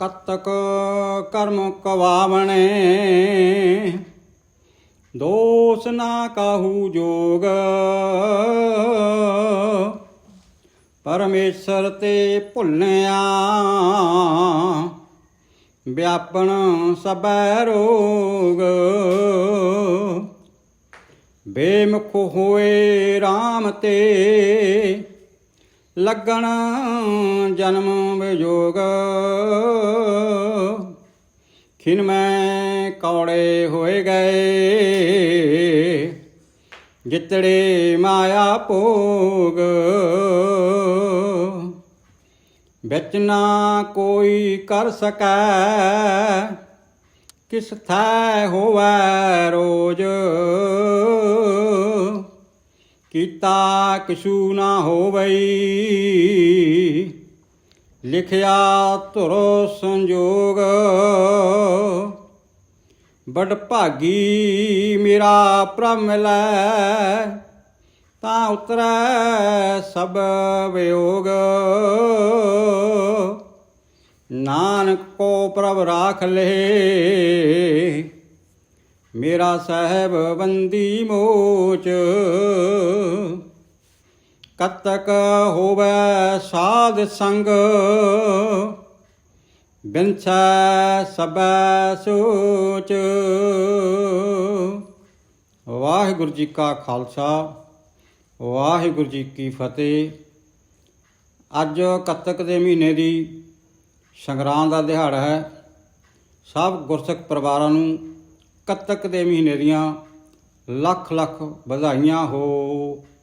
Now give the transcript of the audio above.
ਕਤਕ ਕਰਮ ਕਵਾਵਣੇ। ਦੋਸ ਨਾ ਕਾਹੂ ਜੋਗ। ਪਰਮੇਸ਼ਰ ਤੇ ਭੁੱਲਿਆ। ਵਿਆਪਣ ਸਬੈ ਰੋਗ। ਬੇਮੁਖ ਹੋਏ RAM ਤੇ। ਲੱਗਣ ਜਨਮ ਵਿਜੋਗ। ਖਿਨ ਮੈਂ ਕੌੜੇ ਹੋਏ ਗਏ। ਜਿਤੜੇ ਮਾਇਆ ਭੋਗ। ਵਿੱਚ ਨਾ ਕੋਈ ਕਰ ਸਕੈ। ਕਿਸ ਥੈ ਹੋਵੈ ਰੋਜ। ਕੀਤਾ ਕਿਛੂ ਨਾ ਹੋਵਈ। ਲਿਖਿਆ ਧੁਰੋ ਸੰਜੋਗ। ਬੜ ਭਾਗੀ ਮੇਰਾ ਪ੍ਰਭ ਲੈ, ਤਾਂ ਉਤਰੈ ਸਭ ਵਿਯੋਗ। ਨਾਨਕ ਕੋ ਪ੍ਰਭ ਰਾਖ ਲੇ, ਮੇਰਾ ਸਹਿਬ ਬੰਦੀ ਮੋਚ। ਕਤਕ ਹੋਵੇ ਸਾਧ ਸੰਗ, ਬਿਨਸੈ ਸਬੈ ਸੋਚ। ਵਾਹਿਗੁਰੂ ਜੀ ਕਾ ਖਾਲਸਾ, ਵਾਹਿਗੁਰੂ ਜੀ ਕੀ ਫਤਿਹ। ਅੱਜ ਕੱਤਕ ਦੇ ਮਹੀਨੇ ਦੀ ਸੰਗਰਾਂਦ ਦਾ ਦਿਹਾੜਾ ਹੈ। ਸਭ ਗੁਰਸਿੱਖ ਪਰਿਵਾਰਾਂ ਨੂੰ ਕੱਤਕ ਦੇ ਮਹੀਨੇ ਦੀਆਂ ਲੱਖ ਲੱਖ ਵਧਾਈਆਂ ਹੋ।